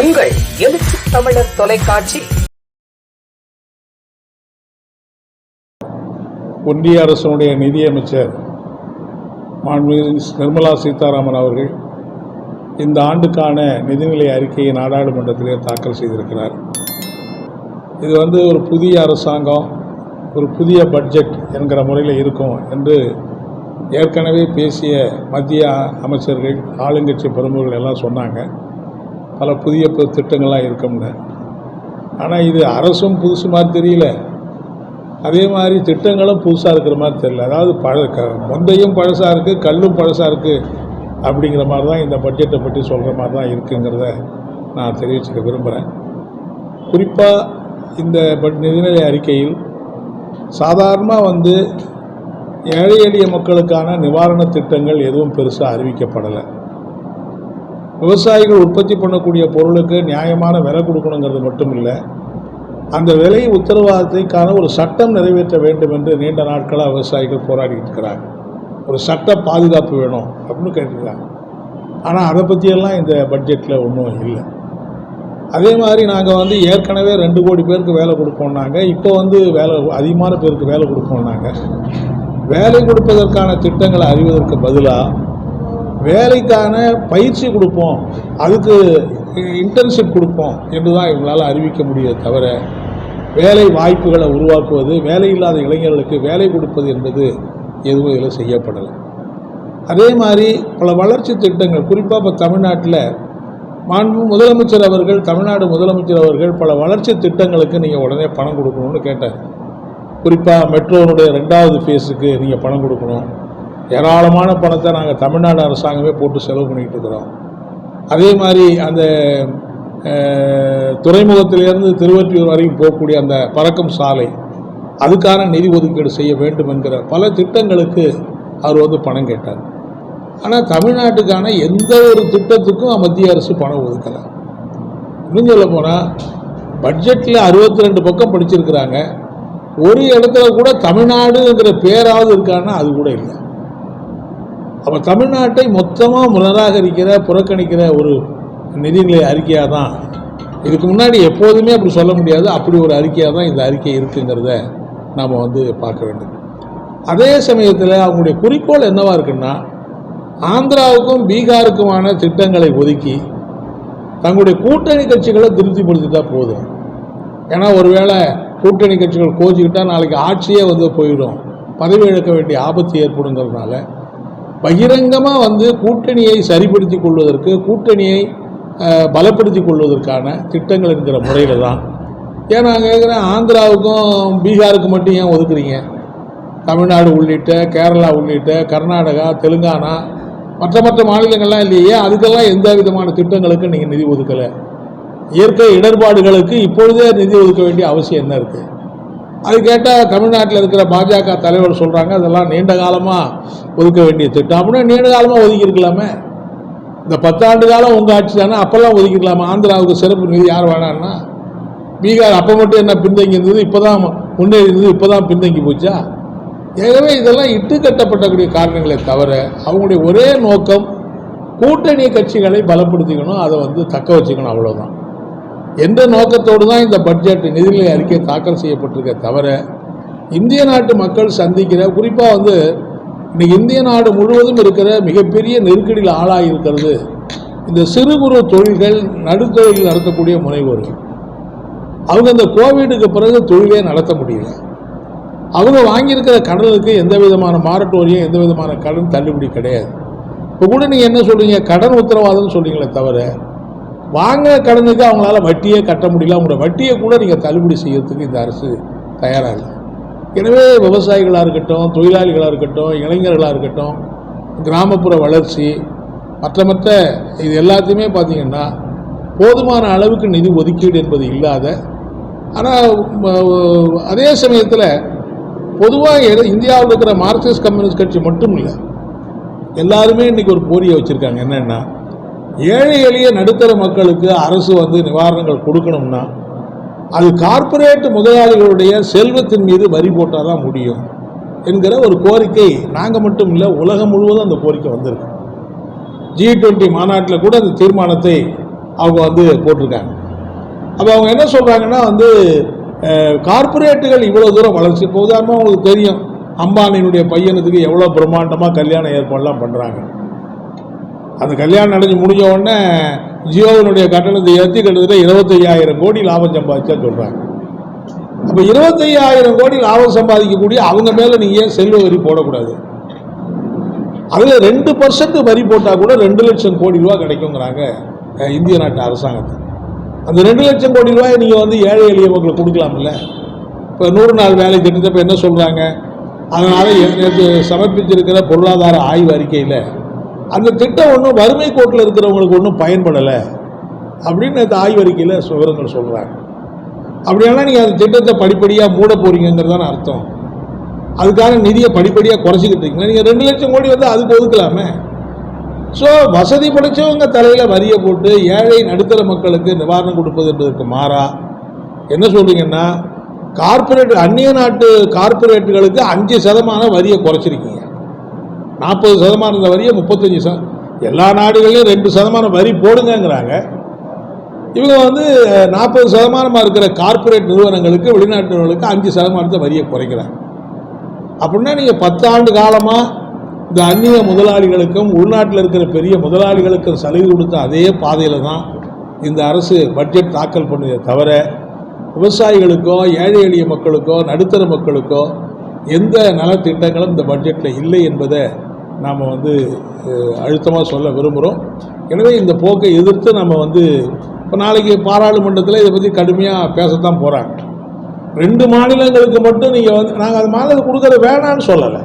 உங்கள் எழுச்சி தமிழர் தொலைக்காட்சி. ஒன்றிய அரசனுடைய நிதியமைச்சர் மாண்புமிகு நிர்மலா சீதாராமன் அவர்கள் இந்த ஆண்டுக்கான நிதிநிலை அறிக்கையை நாடாளுமன்றத்திலே தாக்கல் செய்திருக்கிறார். இது வந்து ஒரு புதிய அரசாங்கம் ஒரு புதிய பட்ஜெட் என்கிற முறையில் இருக்கும் என்று ஏற்கனவே பேசிய மத்திய அமைச்சர்கள் ஆளுங்கட்சி பிரமுகர்கள் எல்லாம் சொன்னாங்க. பல புதிய பு- திட்டங்கள்லாம் இருக்கும்ல ஆனால் இது அரசும் புதுசு மாதிரி தெரியல. அதே மாதிரி திட்டங்களும் புதுசாக இருக்கிற மாதிரி தெரியல. அதாவது பழ க முந்தையும் பழசாக இருக்குது கல்லும் பழசாக இருக்குது அப்படிங்கிற மாதிரி தான் இந்த பட்ஜெட்டை பற்றி சொல்கிற மாதிரி தான் இருக்குங்கிறத நான் தெரிவிச்சுக்க விரும்புகிறேன் குறிப்பாக இந்த பட் நிதிநிலை அறிக்கையில் சாதாரணமாக வந்து ஏழை எளிய மக்களுக்கான நிவாரண திட்டங்கள் எதுவும் பெருசாக அறிவிக்கப்படலை. விவசாயிகள் உற்பத்தி பண்ணக்கூடிய பொருளுக்கு நியாயமான விலை கொடுக்கணுங்கிறது மட்டும் இல்லை அந்த விலை உத்தரவாதத்தைக்கான ஒரு சட்டம் நிறைவேற்ற வேண்டும் என்று நீண்ட நாட்களாக விவசாயிகள் போராடிட்டு இருக்கிறாங்க. ஒரு சட்ட பாதுகாப்பு வேணும் அப்படின்னு கேட்டிருக்காங்க. ஆனால் அதை பற்றியெல்லாம் இந்த பட்ஜெட்டில் ஒன்றும் இல்லை. அதே மாதிரி நாங்கள் வந்து ஏற்கனவே ரெண்டு கோடி பேருக்கு வேலை கொடுப்போம்னாங்க இப்போ வந்து வேலை அதிகமான பேருக்கு வேலை கொடுப்போம்னாங்க வேலை கொடுப்பதற்கான திட்டங்களை அறிவதற்கு பதிலாக வேலைக்கான பயிற்சி கொடுப்போம். அதுக்கு இன்டர்ன்ஷிப் கொடுப்போம் என்று தான் இவங்களால் அறிவிக்க முடியுதே தவிர வேலை வாய்ப்புகளை உருவாக்குவது வேலை இல்லாத இளைஞர்களுக்கு வேலை கொடுப்பது என்பது எதுவும் இதில் செய்யப்படலை. அதே மாதிரி பல வளர்ச்சி திட்டங்கள் குறிப்பாக இப்போ தமிழ்நாட்டில் மாண்பு முதலமைச்சர் அவர்கள் தமிழ்நாடு முதலமைச்சர் அவர்கள் பல வளர்ச்சி திட்டங்களுக்கு நீங்கள் உடனே பணம் கொடுக்கணும்னு கேட்டார். குறிப்பாக மெட்ரோனுடைய ரெண்டாவது ஃபேஸுக்கு நீங்கள் பணம் கொடுக்கணும். ஏராளமான பணத்தை நாங்கள் தமிழ்நாடு அரசாங்கமே போட்டு செலவு பண்ணிக்கிட்டு இருக்கிறோம். அதே மாதிரி அந்த துறைமுகத்திலிருந்து திருவற்றியூர் வரைக்கும் போகக்கூடிய அந்த பறக்கும் சாலை அதுக்கான நிதி ஒதுக்கீடு செய்ய வேண்டும் என்கிற பல திட்டங்களுக்கு அவர் வந்து பணம் கேட்டார். ஆனால் தமிழ்நாட்டுக்கான எந்த ஒரு திட்டத்துக்கும் மத்திய அரசு பணம் ஒதுக்கலை. இன்னும் சொல்ல போனால் பட்ஜெட்டில் அறுபத்தி ரெண்டு பக்கம் படிச்சிருக்கிறாங்க. ஒரு இடத்துல கூட தமிழ்நாடுங்கிற பேராவது இருக்கான்னா அது கூட இல்லை. அப்போ தமிழ்நாட்டை மொத்தமாக நிராகரிக்கிற புறக்கணிக்கிற ஒரு நிதிநிலை அறிக்கையாக தான் இதுக்கு முன்னாடி எப்போதுமே அப்படி சொல்ல முடியாது. அப்படி ஒரு அறிக்கையாக தான் இந்த அறிக்கை இருக்குங்கிறத நாம் வந்து பார்க்க வேண்டும். அதே சமயத்தில் அவங்களுடைய குறிக்கோள் என்னவாக இருக்குன்னா ஆந்திராவுக்கும் பீகாருக்குமான திட்டங்களை ஒதுக்கி தங்களுடைய கூட்டணி கட்சிகளை திருப்திப்படுத்திட்டா போதும். ஏன்னா ஒருவேளை கூட்டணி கட்சிகள் கோச்சிக்கிட்டால் நாளைக்கு ஆட்சியே வந்து போயிடும். பதவி இழக்க வேண்டிய ஆபத்து ஏற்படுங்கிறதுனால பகிரங்கமாக வந்து கூட்டணியை சரிப்படுத்தி கொள்வதற்கு கூட்டணியை பலப்படுத்தி கொள்வதற்கான திட்டங்கள் என்கிற முறையில் தான். ஏன் நான் கேட்குறேன்? ஆந்திராவுக்கும் பீகாருக்கு மட்டும் ஏன் ஒதுக்குறீங்க? தமிழ்நாடு உள்ளிட்ட கேரளா உள்ளிட்ட கர்நாடகா தெலுங்கானா மற்ற மற்ற மாநிலங்கள்லாம் இல்லையே அதுக்கெல்லாம் எந்த விதமான திட்டங்களுக்கு நீங்கள் நிதி ஒதுக்கலை? இயற்கை இடர்பாடுகளுக்கு இப்பொழுதே நிதி ஒதுக்க வேண்டிய அவசியம் என்ன இருக்குது அது கேட்டால் தமிழ்நாட்டில் இருக்கிற பாஜக தலைவர் சொல்கிறாங்க அதெல்லாம் நீண்ட காலமாக ஒதுக்க வேண்டிய திட்டம். அப்படின்னா நீண்ட காலமாக ஒதுக்கியிருக்கலாமே. இந்த பத்தாண்டு காலம் உங்கள் ஆட்சி தானே அப்போல்லாம் ஒதுக்கிருக்கலாமா ஆந்திராவுக்கு சிறப்பு நிதி யார் வேணான்னா பீகார் அப்போ மட்டும் என்ன பின்தங்கி இருந்தது இப்போ தான் முன்னேறி இருந்தது இப்போ தான் பின்தங்கி போச்சா? ஆகவே இதெல்லாம் இட்டு கட்டப்பட்டக்கூடிய காரணங்களை தவிர அவங்களுடைய ஒரே நோக்கம் கூட்டணி கட்சிகளை பலப்படுத்திக்கணும் அதை வந்து தக்க வச்சுக்கணும் அவ்வளோதான் எந்த நோக்கத்தோடு தான் இந்த பட்ஜெட் நிதிநிலை அறிக்கை தாக்கல் செய்யப்பட்டிருக்க தவிர இந்திய நாட்டு மக்கள் சந்திக்கிற குறிப்பாக வந்து இன்னைக்கு இந்திய நாடு முழுவதும் இருக்கிற மிகப்பெரிய நெருக்கடியில் ஆளாகி இருக்கிறது இந்த சிறு குறு தொழில்கள் நடுத்தொழில் நடத்தக்கூடிய முனைவோர்கள். அவங்க இந்த கோவிடுக்கு பிறகு தொழிலே நடத்த முடியல. அவங்க வாங்கியிருக்கிற கடனுக்கு எந்த விதமான மாரட்டோரியம் எந்த விதமான கடன் தள்ளுபடி கிடையாது. இப்போ கூட நீங்கள் என்ன சொல்கிறீங்க கடன் உத்தரவாதம்னு சொல்கிறீங்களே தவிர வாங்கின கடனுக்கு அவங்களால வட்டியே கட்ட முடியல. அவங்களோட வட்டியை கூட நீங்கள் தள்ளுபடி செய்யறதுக்கு இந்த அரசு தயாராக இல்லை. எனவே விவசாயிகளாக இருக்கட்டும் தொழிலாளிகளாக இருக்கட்டும் இளைஞர்களாக இருக்கட்டும் கிராமப்புற வளர்ச்சி மற்ற மற்ற இது எல்லாத்தையுமே பார்த்தீங்கன்னா போதுமான அளவுக்கு நிதி ஒதுக்கீடு என்பது இல்லாத ஆனால் அதே சமயத்தில் பொதுவாக இந்தியாவில் இருக்கிற மார்க்சிஸ்ட் கம்யூனிஸ்ட் கட்சி மட்டும் இல்லை எல்லாருமே இன்னைக்கு ஒரு போரியை வச்சுருக்காங்க. என்னென்னா ஏழை எளிய நடுத்தர மக்களுக்கு அரசு வந்து நிவாரணங்கள் கொடுக்கணும்னா அது கார்ப்பரேட் முதலாளிகளுடைய செல்வத்தின் மீது வரி போட்டால் தான் முடியும் என்கிற ஒரு கோரிக்கை நாங்கள் மட்டும் இல்லை உலகம் முழுவதும் அந்த கோரிக்கை வந்திருக்கு. ஜி டுவெண்ட்டி மாநாட்டில் கூட அந்த தீர்மானத்தை அவங்க வந்து போட்டிருக்காங்க. அப்போ அவங்க என்ன சொல்கிறாங்கன்னா வந்து கார்ப்பரேட்டுகள் இவ்வளோ தூரம் வளர்ச்சி இப்போ உதாரணமாக உங்களுக்கு தெரியும் அம்பானியினுடைய பையனுக்கு எவ்வளோ பிரம்மாண்டமாக கல்யாண ஏற்பாடுலாம் பண்ணுறாங்க அந்த கல்யாணம் நடந்து முடிஞ்ச உடனே ஜியோவினுடைய கட்டணத்தை ஏற்றி கிட்டத்தட்ட இருபத்தையாயிரம் கோடி லாபம் சம்பாதிச்சா சொல்கிறாங்க அப்போ இருபத்தையாயிரம் கோடி லாபம் சம்பாதிக்கக்கூடிய அவங்க மேலே நீங்கள் ஏன் செல்வ வரி போடக்கூடாது? அதில் ரெண்டு பர்சன்ட் வரி போட்டால் கூட ரெண்டு லட்சம் கோடி ரூபா கிடைக்குங்கிறாங்க இந்திய நாட்டு அரசாங்கத்தை. அந்த ரெண்டு லட்சம் கோடி ரூபாய் நீங்கள் வந்து ஏழை எளிய மக்களுக்கு கொடுக்கலாம்ல? இப்போ நூறு நாள் வேலை திட்டத்தை இப்போ என்ன சொல்கிறாங்க அதனால் நேற்று சமர்ப்பிச்சிருக்கிற பொருளாதார ஆய்வு அறிக்கையில் அந்த திட்டம் ஒன்றும் வறுமை கோட்டில் இருக்கிறவங்களுக்கு ஒன்றும் பயன்படலை அப்படின்னு அந்த ஆய்வறிக்கையில் விவரங்கள் சொல்கிறாங்க அப்படியானா நீங்கள் அந்த திட்டத்தை படிப்படியாக மூட போகிறீங்கிறதான அர்த்தம். அதுக்கான நிதியை படிப்படியாக குறைச்சிக்கிட்டு இருக்கீங்க. நீங்கள் ரெண்டு லட்சம் கோடி வந்து அதுக்கு ஒதுக்கலாமே. ஸோ வசதி படைச்சவங்க தலையில் வரியை போட்டு ஏழை நடுத்தர மக்களுக்கு நிவாரணம் கொடுப்பது என்பதற்கு மாறா? என்ன சொல்கிறீங்கன்னா கார்ப்பரேட் அந்நிய நாட்டு கார்ப்பரேட்டுகளுக்கு அஞ்சு சதமான வரியை குறைச்சிருக்கீங்க. நாற்பது சதமானம் இந்த வரியை முப்பத்தஞ்சு சத எல்லா நாடுகள்லையும் ரெண்டு சதமானம் வரி போடுங்கிறாங்க இவங்க வந்து நாற்பது சதமானமாக இருக்கிற கார்ப்பரேட் நிறுவனங்களுக்கு வெளிநாட்டு நிறுவனங்களுக்கு அஞ்சு சதமானத்தை வரியை குறைக்கிறாங்க. அப்படின்னா நீங்கள் பத்தாண்டு காலமாக இந்த அந்நிய முதலாளிகளுக்கும் உள்நாட்டில் இருக்கிற பெரிய முதலாளிகளுக்கும் சலுகை கொடுத்த அதே பாதையில் தான் இந்த அரசு பட்ஜெட் தாக்கல் பண்ணுதே தவிர விவசாயிகளுக்கோ ஏழை எளிய மக்களுக்கோ நடுத்தர மக்களுக்கோ எந்த நலத்திட்டங்களும் இந்த பட்ஜெட்டில் இல்லை என்பதை நாம் வந்து அழுத்தமாக சொல்ல விரும்புகிறோம் எனவே இந்த போக்கை எதிர்த்து நம்ம வந்து இப்போ நாளைக்கு பாராளுமன்றத்தில் இதை பற்றி கடுமையாக பேசத்தான் போகிறாங்க ரெண்டு மாநிலங்களுக்கு மட்டும் நீங்கள் வந்து நாங்கள் அந்த மாநிலத்துக்கு கொடுக்கறது வேணான்னு சொல்லலை.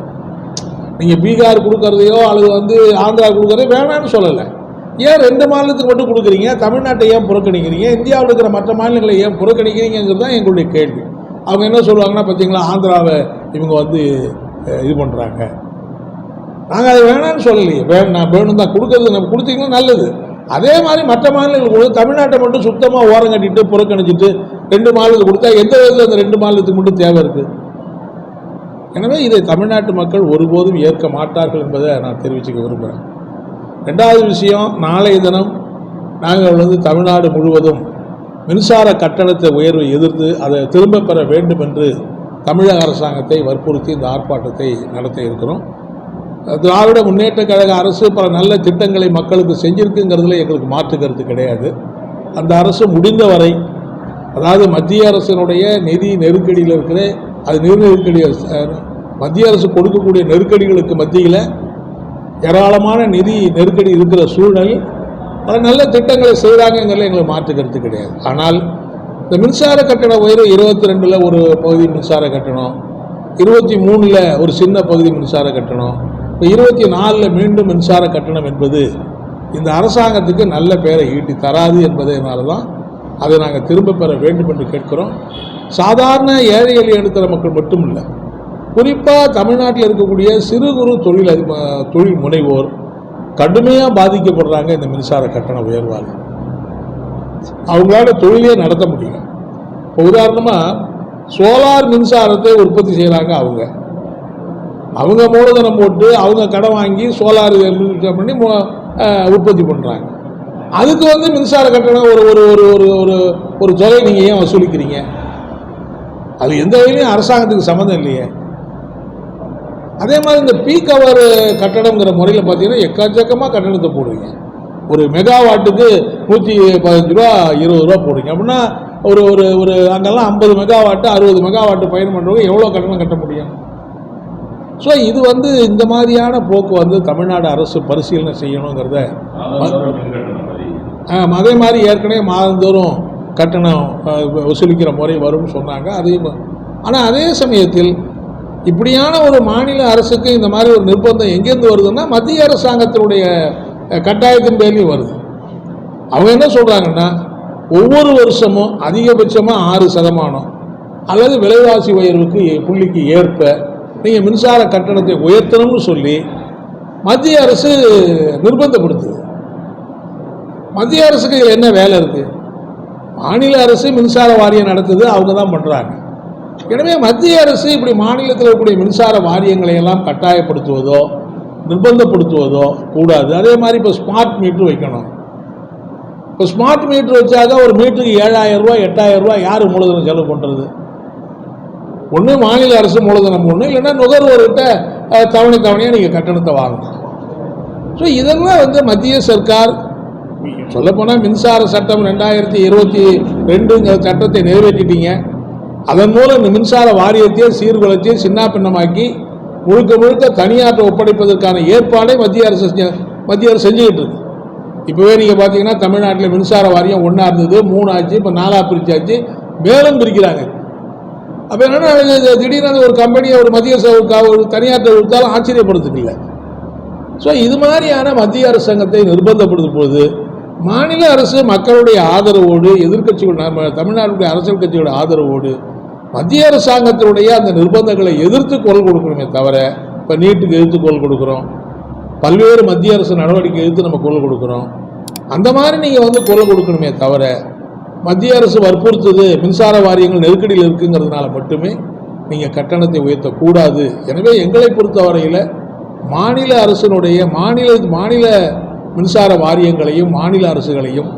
நீங்கள் பீகார் கொடுக்கறதையோ அல்லது வந்து ஆந்திரா கொடுக்கறதையோ வேணான்னு சொல்லலை. ஏன் ரெண்டு மாநிலத்துக்கு மட்டும் கொடுக்குறீங்க? தமிழ்நாட்டை ஏன் புறக்கணிக்கிறீங்க? இந்தியாவில் இருக்கிற மற்ற மாநிலங்களை ஏன் புறக்கணிக்கிறீங்கிறது தான் எங்களுடைய கேள்வி. அவங்க என்ன சொல்லுவாங்கன்னா பார்த்தீங்களா ஆந்திராவை இவங்க வந்து இது பண்ணுறாங்க நாங்கள் அதை வேணான்னு சொல்லலையே. வேணாம் வேணும் தான் கொடுக்கறது நம்ம கொடுத்தீங்கன்னா நல்லது. அதே மாதிரி மற்ற மாநிலங்களுக்கு கொடுத்து தமிழ்நாட்டை மட்டும் சுத்தமாக ஓரம் கட்டிட்டு புறக்கணிச்சிட்டு ரெண்டு மாநிலத்துக்கு கொடுத்தா எந்த விதத்தில் அந்த ரெண்டு மாநிலத்துக்கு மட்டும் தேவை இருக்குது எனவே இதை தமிழ்நாட்டு மக்கள் ஒருபோதும் ஏற்க மாட்டார்கள் என்பதை நான் தெரிவிச்சுக்க விரும்புகிறேன் ரெண்டாவது விஷயம் நாளைய தினம் நாங்கள் வந்து தமிழ்நாடு முழுவதும் மின்சார கட்டணத்தை உயர்வை எதிர்த்து அதை திரும்ப பெற வேண்டும் என்று தமிழக அரசாங்கத்தை வற்புறுத்தி இந்த ஆர்ப்பாட்டத்தை நடத்த இருக்கிறோம். திராவிட முன்னேற்ற கழக அரசு பல நல்ல திட்டங்களை மக்களுக்கு செஞ்சிருக்குங்கிறதுல எங்களுக்கு மாற்று கருத்து கிடையாது. அந்த அரசு முடிந்தவரை அதாவது மத்திய அரசினுடைய நிதி நெருக்கடியில் இருக்கிற அது நிதி நெருக்கடி மத்திய அரசு கொடுக்கக்கூடிய நெருக்கடிகளுக்கு மத்தியில் ஏராளமான நிதி நெருக்கடி இருக்கிற சூழ்நிலை பல நல்ல திட்டங்களை செய்கிறாங்கிறதுல எங்களுக்கு மாற்று கருத்து கிடையாது. ஆனால் இந்த மின்சார கட்டண உயர்வு இருபத்தி ரெண்டில் ஒரு பகுதி மின்சார கட்டணம் இருபத்தி மூணில் ஒரு சின்ன பகுதி மின்சார கட்டணம் இப்போ இருபத்தி நாலில் மீண்டும் மின்சார கட்டணம் என்பது இந்த அரசாங்கத்துக்கு நல்ல பெயரை ஈட்டி தராது என்பதனால தான் அதை நாங்கள் திரும்ப பெற வேண்டும் என்று கேட்கிறோம். சாதாரண ஏழை எளிய நடுத்தர மக்கள் மட்டும் இல்லை. குறிப்பாக தமிழ்நாட்டில் இருக்கக்கூடிய சிறு குறு தொழில் அதிப தொழில் முனைவோர் கடுமையாக பாதிக்கப்படுறாங்க இந்த மின்சார கட்டண உயர்வால். அவங்களால தொழிலே நடத்த முடியும் இப்போ உதாரணமாக சோலார் மின்சாரத்தை உற்பத்தி செய்கிறாங்க அவங்க. அவங்க மூலதனம் போட்டு அவங்க கடன் வாங்கி சோலார் பண்ணி உற்பத்தி பண்ணுறாங்க அதுக்கு வந்து மின்சார கட்டணம் ஒரு ஒரு ஒரு ஒரு ஒரு ஒரு தொகை நீங்கள் ஏன் வசூலிக்கிறீங்க? அது எந்த வகையிலையும் அரசாங்கத்துக்கு சம்மந்தம் இல்லையே. அதே மாதிரி இந்த பீக் அவர் கட்டணங்கிற முறையில் பார்த்தீங்கன்னா எக்கச்சக்கமாக கட்டணத்தை போடுவீங்க. ஒரு மெகாவாட்டுக்கு நூற்றி பதினஞ்சு ரூபா இருபது ரூபா போடுவீங்க. அப்படின்னா ஒரு ஒரு ஒரு அங்கெல்லாம் ஐம்பது மெகாவாட்டு அறுபது மெகாவாட்டு பயணம் பண்ணுறவங்க எவ்வளோ கட்டணம் கட்ட முடியும்? ஸோ இது வந்து இந்த மாதிரியான போக்கு வந்து தமிழ்நாடு அரசு பரிசீலனை செய்யணுங்கிறத அதே மாதிரி ஏற்கனவே மாதந்தோறும் கட்டணம் வசூலிக்கிற முறை வரும்னு சொன்னாங்க. அதையும் ஆனால் அதே சமயத்தில் இப்படியான ஒரு மாநில அரசுக்கு இந்த மாதிரி ஒரு நிர்பந்தம் எங்கேருந்து வருதுன்னா மத்திய அரசாங்கத்தினுடைய கட்டாயத்தின் பேர்லையும் வருது. அவங்க என்ன சொல்கிறாங்கன்னா ஒவ்வொரு வருஷமும் அதிகபட்சமாக ஆறு சதமானம் அல்லது விலைவாசி உயர்வுக்கு புள்ளிக்கு ஏற்ப நீங்கள் மின்சார கட்டணத்தை உயர்த்தணும்னு சொல்லி மத்திய அரசு நிர்பந்தப்படுத்துது மத்திய அரசுக்கு இதில் என்ன வேலை இருக்குது மாநில அரசு மின்சார வாரியம் நடத்துது அவங்க தான் பண்ணுறாங்க எனவே மத்திய அரசு இப்படி மாநிலத்தில் இருக்கக்கூடிய மின்சார வாரியங்களை எல்லாம் கட்டாயப்படுத்துவதோ நிர்பந்தப்படுத்துவதோ கூடாது. அதே மாதிரி இப்போ ஸ்மார்ட் மீட்ரு வைக்கணும். இப்போ ஸ்மார்ட் மீட்ரு வச்சாக்க ஒரு மீட்டருக்கு ஏழாயிரம் ரூபா எட்டாயிரம் ரூபா யார் மூலதனம் செலவு பண்ணுறது ஒன்று மாநில அரசு மூலதனம் ஒன்று இல்லைன்னா நுகர்வோர்கிட்ட தவணை தவணையாக நீங்கள் கட்டணத்தை வாங்கணும். ஸோ இதெல்லாம் வந்து மத்திய சர்க்கார் சொல்லப்போனால் மின்சார சட்டம் ரெண்டாயிரத்தி இருபத்தி ரெண்டுங்கிற சட்டத்தை நிறைவேற்றிட்டீங்க. அதன் மூலம் இந்த மின்சார வாரியத்தையும் சீர்குலைத்தையும் சின்னாபின்னமாக்கி முழுக்க முழுக்க தனியாற்ற ஒப்படைப்பதற்கான ஏற்பாடை மத்திய அரசு மத்திய அரசு செஞ்சுக்கிட்டு இருக்கு. இப்போவே நீங்கள் பார்த்தீங்கன்னா தமிழ்நாட்டில் மின்சார வாரியம் ஒன்றா இருந்தது மூணு ஆச்சு இப்போ நாலாக பிரிச்சாச்சு. மேலும் பிரிக்கிறாங்க. அப்போ என்னென்னா திடீர்னு ஒரு கம்பெனியை ஒரு மத்திய அரசு ஒரு க- கொடுத்தாலும் ஆச்சரியப்படுறதுக்கு இல்லை. ஸோ இது மாதிரியான மத்திய அரசாங்கத்தை நிர்பந்தப்படுத்தும் பொழுது மாநில அரசு மக்களுடைய ஆதரவோடு எதிர்கட்சிகள் நம்ம தமிழ்நாட்டுடைய அரசியல் கட்சியோட ஆதரவோடு மத்திய அரசாங்கத்தினுடைய அந்த நிர்பந்தங்களை எதிர்த்து குரல் கொடுக்கணுமே தவிர இப்போ நீட்டுக்கு எதிர்த்து குரல் கொடுக்குறோம். பல்வேறு மத்திய அரசு நடவடிக்கை எதிர்த்து நம்ம குரல் கொடுக்குறோம். அந்த மாதிரி நீங்கள் வந்து குரல் கொடுக்கணுமே தவிர மத்திய அரசு வற்புறுத்துது மின்சார வாரியங்கள் நெருக்கடியில் இருக்குங்கிறதுனால மட்டுமே நீங்கள் கட்டணத்தை உயர்த்தக்கூடாது. எனவே எங்களை பொறுத்தவரையில் மாநில அரசினுடைய மாநில மாநில மின்சார வாரியங்களையும் மாநில அரசுகளையும்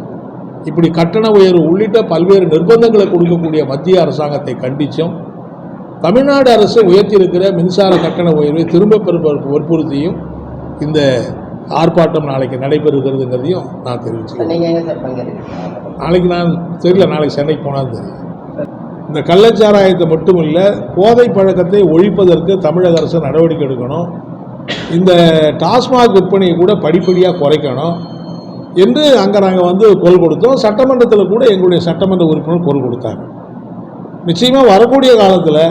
இப்படி கட்டண உயர்வு உள்ளிட்ட பல்வேறு நிர்பந்தங்களை கொடுக்கக்கூடிய மத்திய அரசாங்கத்தை கண்டித்தும் தமிழ்நாடு அரசு உயர்த்தியிருக்கிற மின்சார கட்டண உயர்வை திரும்ப பெற வற்புறுத்தியும் இந்த ஆர்ப்பாட்டம் நாளைக்கு நடைபெறுகிறதுங்கிறதையும் நான் தெரிவிச்சுக்கிறேன். நாளைக்கு நான் தெரியல நாளைக்கு சென்னைக்கு போனால் தெரியும். இந்த கள்ளச்சாராயத்தை மட்டும் இல்லை போதை பழக்கத்தை ஒழிப்பதற்கு தமிழக அரசு நடவடிக்கை எடுக்கணும். இந்த டாஸ்மாக் விற்பனையை கூட படிப்படியாக குறைக்கணும் என்று அங்கே நாங்கள் வந்து குரல் கொடுத்தோம். சட்டமன்றத்தில் கூட எங்களுடைய சட்டமன்ற உறுப்பினர் குரல் கொடுத்தாங்க. நிச்சயமாக வரக்கூடிய காலத்தில்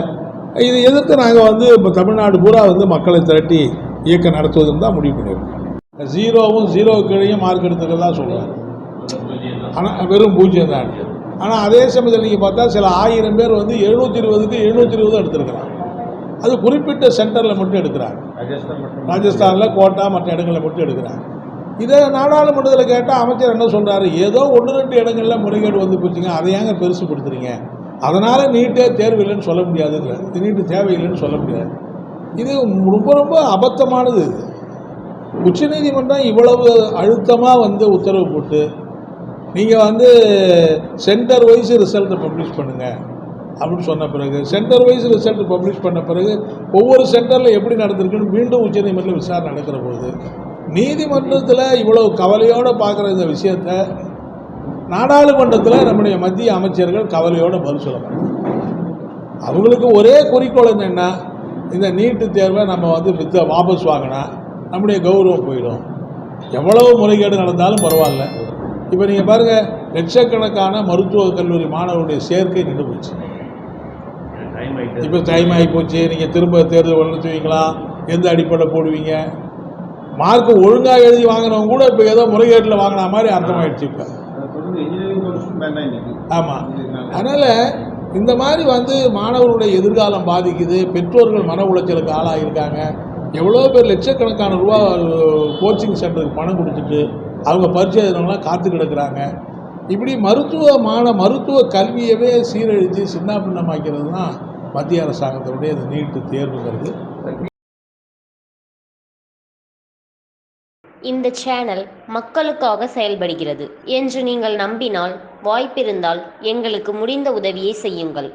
இது எதிர்த்து நாங்கள் வந்து இப்போ தமிழ்நாடு பூரா வந்து மக்களை திரட்டி இயக்கம் நடத்துவதுன்னு தான் முடிவு பண்ணியிருக்கோம். ஜீரோவும் ஜீரோ கீழையும் மார்க் எடுத்துக்கிறதா சொல்கிறாங்க ஆனால் வெறும் பூஜ்ஜியம் தான். ஆனால் அதே சமயத்தில் நீங்கள் பார்த்தா சில ஆயிரம் பேர் வந்து எழுநூற்றி இருபதுக்கு எழுநூற்றி இருபது எடுத்திருக்கிறாங்க. அது குறிப்பிட்ட சென்டரில் மட்டும் எடுக்கிறாங்க. ராஜஸ்தானில் கோட்டா மற்ற இடங்களில் மட்டும் எடுக்கிறாங்க. இதை நாடாளுமன்றத்தில் கேட்டால் அமைச்சர் என்ன சொல்கிறாரு ஏதோ ஒன்று ரெண்டு இடங்களில் முறைகேடு வந்து போச்சுங்க. அதை ஏங்க பெருசுப்படுத்துறீங்க அதனால் நீட்டே தேர்வு இல்லைன்னு சொல்ல முடியாதுங்கிறார் இது நீட்டு தேவையில்லைன்னு சொல்ல முடியாது. இது ரொம்ப ரொம்ப அபத்தமானது இது. உச்சநீதிமன்றம் இவ்வளவு அழுத்தமாக வந்து உத்தரவு போட்டு நீங்கள் வந்து சென்டர் வைஸ் ரிசல்ட்டை பப்ளிஷ் பண்ணுங்கள் அப்படின்னு சொன்ன பிறகு சென்டர் வைஸ் ரிசல்ட் பப்ளிஷ் பண்ண பிறகு ஒவ்வொரு சென்டரில் எப்படி நடந்திருக்குன்னு மீண்டும் உச்சநீதிமன்றத்தில் விசாரணை நடக்கிற போது நீதிமன்றத்தில் இவ்வளவு கவலையோடு பார்க்குற இந்த விஷயத்தை நாடாளுமன்றத்தில் நம்முடைய மத்திய அமைச்சர்கள் கவலையோடு பதில் சொல்லணும் அவங்களுக்கு ஒரே குறிக்கோள் என்னென்னா இந்த நீட்டு தேர்வை நம்ம வந்து வித்த வாபஸ் வாங்கினா நம்முடைய கௌரவம் போயிடும். எவ்வளவு முறைகேடு நடந்தாலும் பரவாயில்ல. இப்போ நீங்கள் பாருங்கள் லட்சக்கணக்கான மருத்துவக் கல்லூரி மாணவருடைய சேர்க்கை நின்று போச்சு. இப்போ டைம் ஆகி போச்சு. நீங்கள் திரும்ப தேர்தல் நடத்துவீங்களா எந்த அடிப்படையில் போடுவீங்க? மார்க் ஒழுங்காக எழுதி வாங்கினவங்க கூட இப்போ ஏதோ முறைகேட்டில் வாங்கின மாதிரி அர்த்தமாயிடுச்சு இப்போ. ஆமாம் அதனால் இந்த மாதிரி வந்து மாணவர்களுடைய எதிர்காலம் பாதிக்குது. பெற்றோர்கள் மன உளைச்சலுக்கு ஆளாகியிருக்காங்க எவ்வளோ பேர் லட்சக்கணக்கான ரூபா கோச்சிங் சென்டருக்கு பணம் கொடுத்துட்டு அவங்க பரிச்சை எழுதுனவங்களாம் காத்து கிடக்குறாங்க. இப்படி மருத்துவமான மருத்துவ கல்வியவே சீரழித்து சின்னாபின்னமாக்கிறது தான் மத்திய அரசாங்கத்தினுடைய இந்த நீட்டு தேர்வுங்கிறது இந்த சேனல் மக்களுக்காக செயல்படுகிறது என்று நீங்கள் நம்பினால் வாய்ப்பிருந்தால் எங்களுக்கு முடிந்த உதவியை செய்யுங்கள்.